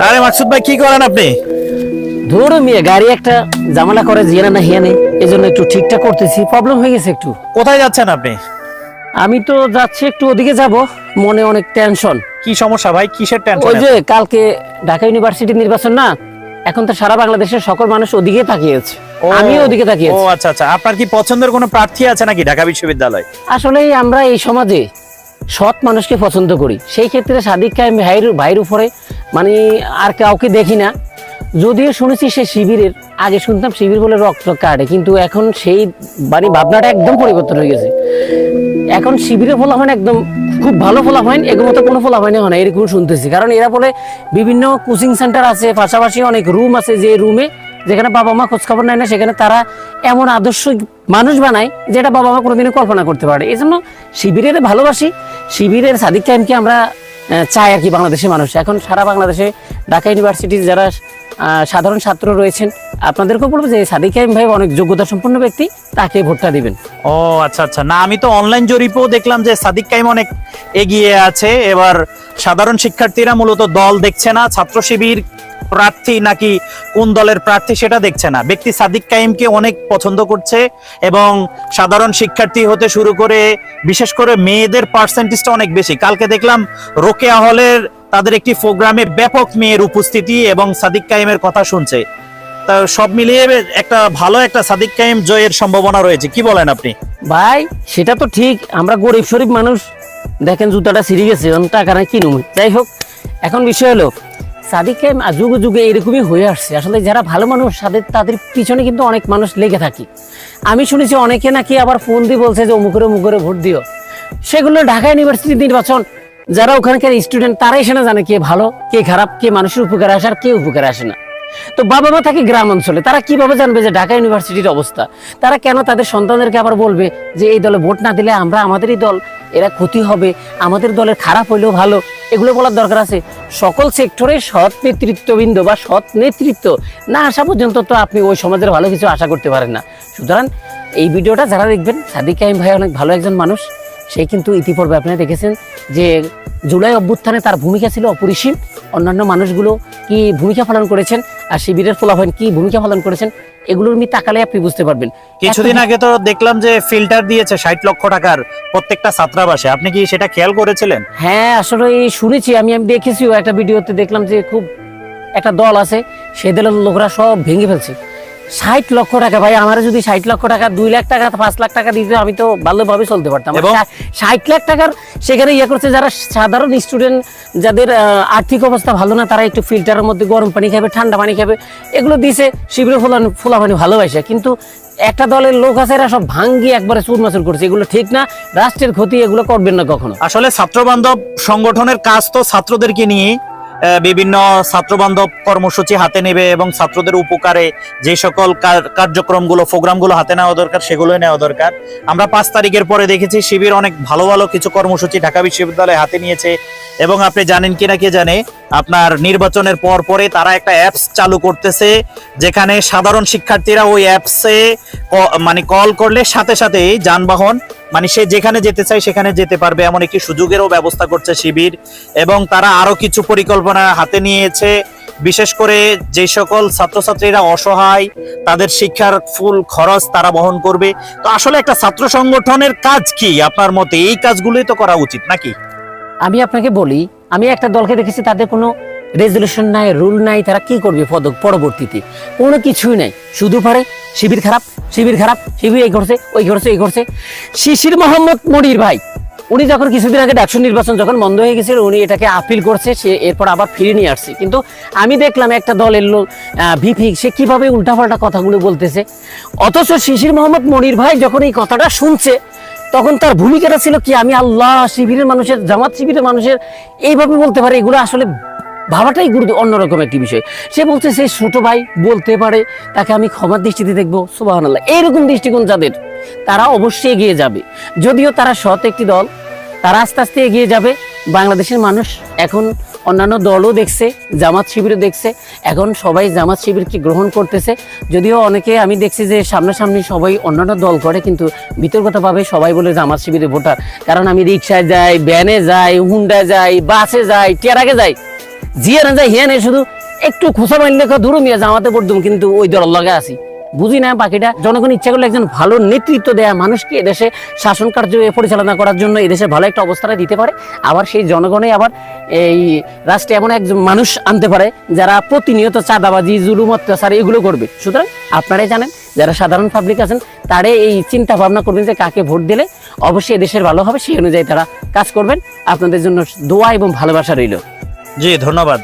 আরে মাকসুদ ভাই কি করেন আপনি? ধরো মিয়া গাড়ি একটা জামালা করে জিয়ানা না হিয়ানে এই জন্য একটু ঠিকঠাক করতেছি প্রবলেম হয়ে গেছে একটু। কোথায় যাচ্ছেন আপনি? আমি তো যাচ্ছি একটু ওদিকে যাব মনে অনেক টেনশন কি সমস্যা ভাই? কিসের টেনশন ওই যে কালকে ঢাকা ইউনিভার্সিটি নির্বাচন না এখন তো সারা বাংলাদেশের সকল মানুষ ওদিকে তাকিয়েছে। আমিও ওদিকে ও আচ্ছা আচ্ছা। আপনার কি পছন্দের কোনো প্রার্থী আছে নাকি ঢাকা বিশ্ববিদ্যালয়? আসলে আমরা এই সমাজে সৎ মানুষকে পছন্দ করি। সেই ক্ষেত্রে সাদিক কায়েম ভাইয়ের ভাইয়ের উপরে মানে আর কাউকে দেখি না। যদিও শুনেছি সে শিবিরের, আগে শুনতাম শিবির বলে রক্ত কাটে, কিন্তু এখন সেই মানে ভাবনাটা একদম পরিবর্তন হয়ে গেছে। এখন শিবিরের ফলাফল একদম খুব ভালো ফলাফল এগুলো তো কোনো ফলাফল হয় না, এরকম শুনতেছি। কারণ এরা বলে বিভিন্ন কোচিং সেন্টার আছে, পাশাপাশি অনেক রুম আছে যে রুমে যেখানে বাবা মা খোঁজখবর নেয় না, সেখানে তারা এমন আদর্শ মানুষ বানায় যেটা বাবা মা কোনোদিনও কল্পনা করতে পারে এই জন্য শিবিরের ভালোবাসি। শিবিরের সাদিক কায়েমকে আমরা চাই আর কি বাংলাদেশের মানুষ। এখন সারা বাংলাদেশে ঢাকা ইউনিভার্সিটির যারা সাধারণ ছাত্র রয়েছেন, আপনাদেরকেও বলব যে সাদিক কায়েম ভাই অনেক যোগ্যতা সম্পন্ন ব্যক্তি, তাকে ভোটটা দিবেন। ও আচ্ছা আচ্ছা। না, আমি তো অনলাইন জরিপেও দেখলাম যে সাদিক কাইম অনেক এগিয়ে আছে। এবার সাধারণ শিক্ষার্থীরা মূলত দল দেখছে না, ছাত্র শিবির প্রার্থী নাকি কোন দলের প্রার্থী সেটা দেখছে না। ব্যক্তি সাদিক কাইমকে অনেক পছন্দ করছে এবং সাধারণ শিক্ষার্থী হতে শুরু করে বিশেষ করে মেয়েদের পার্সেন্টেজটা অনেক বেশি। কালকে দেখলাম রোকেয়া হলের তাদের একটি প্রোগ্রামে ব্যাপক মেয়ের উপস্থিতি এবং সাদিক কাইমের কথা শুনছে। তা সব মিলিয়ে একটা ভালো একটা সাদিক কাইম জয়ের সম্ভাবনা রয়েছে। কি বলেন আপনি? ভাই, সেটা তো ঠিক। আমরা গরিব শরীফ মানুষ। দেখেন জুতাটা ছিঁড়ে গেছে টাকা নাই কিনুম। যাই হোক, এখন বিষয় হলো সাদিককে যুগে যুগে এরকমই হয়ে আসছে। আসলে যারা ভালো মানুষ, তাদের তাদের পিছনে কিন্তু অনেক মানুষ লেগে থাকি। আমি শুনেছি অনেকে নাকি আবার ফোন দিয়ে বলছে যে, অমুকের অমুকের ভোট দিও। সেগুলো ঢাকা ইউনিভার্সিটি নির্বাচন, যারা ওখানকার স্টুডেন্ট তারাই সেটা জানে কে ভালো, কে খারাপ, কে মানুষের উপকারে আসে আর কে উপকারে আসে না। তো বাবা মা থাকে গ্রাম অঞ্চলে, তারা কীভাবে জানবে যে ঢাকা ইউনিভার্সিটির অবস্থা? তারা কেন তাদের সন্তানদেরকে আবার বলবে যে এই দলে ভোট না দিলে আমরা আমাদেরই দল, এরা ক্ষতি হবে, আমাদের দলের খারাপ হইলেও ভালো, এগুলো বলার দরকার আছে। সকল সেক্টরে সৎ নেতৃত্ববৃন্দ বা সৎ নেতৃত্ব না আসা পর্যন্ত তো আপনি ওই সমাজের ভালো কিছু আশা করতে পারেন না। সুতরাং এই ভিডিওটা যারা দেখবেন, সাদিক কাইম ভাই অনেক ভালো একজন মানুষ, সে কিন্তু ইতিপূর্বে আপনারা দেখেছেন যে জুলাই অভ্যুত্থানে তার ভূমিকা ছিল অপরিসীম। অন্যান্য মানুষগুলো কি ভূমিকা পালন করেছেন? আর শিবিরের ফলাফল কি ভূমিকা পালন করেছেন এগুলোর মি তাকালে আপনি বুঝতে পারবেন। কিছুদিন আগে তো দেখলাম যে ফিল্টার দিয়েছে ষাট লক্ষ টাকার প্রত্যেকটা ছাত্রাবাসে। আপনি কি সেটা খেয়াল করেছিলেন? হ্যাঁ আসলে শুনেছি আমি আমি দেখেছিও একটা ভিডিওতে দেখলাম যে খুব একটা দল আছে সে দলের লোকরা সব ভেঙে ফেলছে। ষাট লক্ষ টাকা ভাই আমার যদি ষাট লক্ষ টাকা দুই লাখ টাকা পাঁচ লাখ টাকা দিতে আমি তো ভালোভাবে চলতে পারতাম। ষাট লাখ টাকার সেখানে ইয়ে করছে যারা সাধারণ স্টুডেন্ট যাদের আর্থিক অবস্থা ভালো না তারা একটু ফিল্টারের মধ্যে গরম পানি খাবে ঠান্ডা পানি খাবে এগুলো দিছে শিবিরে ফোলা ফোলা পানি ভালোবাসে। কিন্তু একটা দলের লোক আছে এরা সব ভাঙ্গি একবারে চুরমাচুর করছে এগুলো ঠিক না রাষ্ট্রের ক্ষতি এগুলো করবেন না কখনো। আসলে ছাত্র বান্ধব সংগঠনের কাজ তো ছাত্রদেরকে নিয়ে বিভিন্ন ছাত্রবান্ধব কর্মসূচি হাতে নেবে এবং ছাত্রদের উপকারে যে সকল কার- কার্যক্রমগুলো, প্রোগ্রামগুলো হাতে নেওয়া দরকার, সেগুলোই নেওয়া দরকার। আমরা পাঁচ তারিখের পরে দেখেছি শিবির অনেক ভালো ভালো কিছু কর্মসূচি ঢাকা বিশ্ববিদ্যালয়ে হাতে নিয়েছে। এবং আপনি জানেন কিনা কে জানে, আপনার নির্বাচনের পর পরে তারা একটা অ্যাপস চালু করতেছে, যেখানে সাধারণ শিক্ষার্থীরা ওই অ্যাপসে মানে কল করলে সাথে সাথে যানবাহন মানে সে যেখানে যেতে চায় সেখানে যেতে পারবে, এমন একটি সুযোগেরও ব্যবস্থা করছে শিবির। এবং তারা আরও কিছু পরিকল্পনা হাতে নিয়েছে, বিশেষ করে যে সকল ছাত্রছাত্রীরা অসহায়, তাদের শিক্ষার ফুল খরচ তারা বহন করবে। তো আসলে একটা ছাত্র সংগঠনের কাজ কি আপনার মতে? এই কাজগুলোই তো করা উচিত নাকি? আমি আপনাকে বলি, আমি একটা দলকে দেখেছি, তাদের কোনো রেজলিউশন নাই রুল নাই, তারা কি করবে পদক পরবর্তীতে? কোনো কিছুই নাই। শুধু পারে, শিবির খারাপ শিবির খারাপ, শিবির এই করছে, ওই করছে, এই করছে। শিশির মোহাম্মদ মনির ভাই, উনি যখন কিছুদিন আগে ডাকসু নির্বাচন যখন বন্ধ হয়ে গেছিল, উনি এটাকে আপিল করছে, সে এরপর আবার ফিরে নিয়ে আসছে। কিন্তু আমি দেখলাম একটা দলের লোক ভিপি সে কীভাবে উল্টাপাল্টা কথাগুলো বলতেছে। অথচ শিশির মোহাম্মদ মনির ভাই যখন এই কথাটা শুনছে তখন তার ভূমিকাটা ছিল কি, আমি আল্লাহ শিবিরের মানুষের, জামাত শিবিরের মানুষের এইভাবে বলতে পারে, এগুলো আসলে ভাবাটাই গুরুত্ব অন্যরকম একটি বিষয়। সে বলছে সে ছোট ভাই বলতে পারে, তাকে আমি ক্ষমার দৃষ্টিতে দেখব সুবাহ আল্লাহ এইরকম দৃষ্টিকোণ যাদের, তারা অবশ্যই এগিয়ে যাবে। যদিও তারা সৎ একটি দল, তারা আস্তে আস্তে এগিয়ে যাবে। বাংলাদেশের মানুষ এখন অন্যান্য দলও দেখছে, জামাত শিবিরও দেখছে। এখন সবাই জামাত শিবিরকে গ্রহণ করতেছে। যদিও অনেকে আমি দেখছি যে সামনাসামনি সবাই অন্যান্য দল করে, কিন্তু বিতর্কতাভাবে সবাই বলে জামাত শিবিরের ভোটার। কারণ আমি রিক্সায় যাই, ভ্যানে যাই, হুন্ডায় যাই, বাসে যাই টেরাকে যাই জিয়ে না যায় হিয়া নেই শুধু একটু খোসা মাইলে দূর মিয়া জামাতে পড়তুম কিন্তু ওই দল লগে আছি। বুঝি না বাকিটা। জনগণ ইচ্ছা করলে একজন ভালো নেতৃত্ব দেয়া মানুষকে এদেশে শাসন কার্য পরিচালনা করার জন্য এদেশে ভালো একটা অবস্থানে দিতে পারে। আবার সেই জনগণে আবার এই রাষ্ট্রে এমন একজন মানুষ আনতে পারে, যারা প্রতিনিয়ত চাঁদাবাজি, জুলুম, অত্যাচার এগুলো করবে। সুতরাং আপনারাই জানেন, যারা সাধারণ পাবলিক আছেন, তারে এই চিন্তা ভাবনা করবেন যে কাকে ভোট দিলে অবশ্যই দেশের ভালো হবে, সেই অনুযায়ী তারা কাজ করবেন। আপনাদের জন্য দোয়া এবং ভালোবাসা রইল। জি, ধন্যবাদ।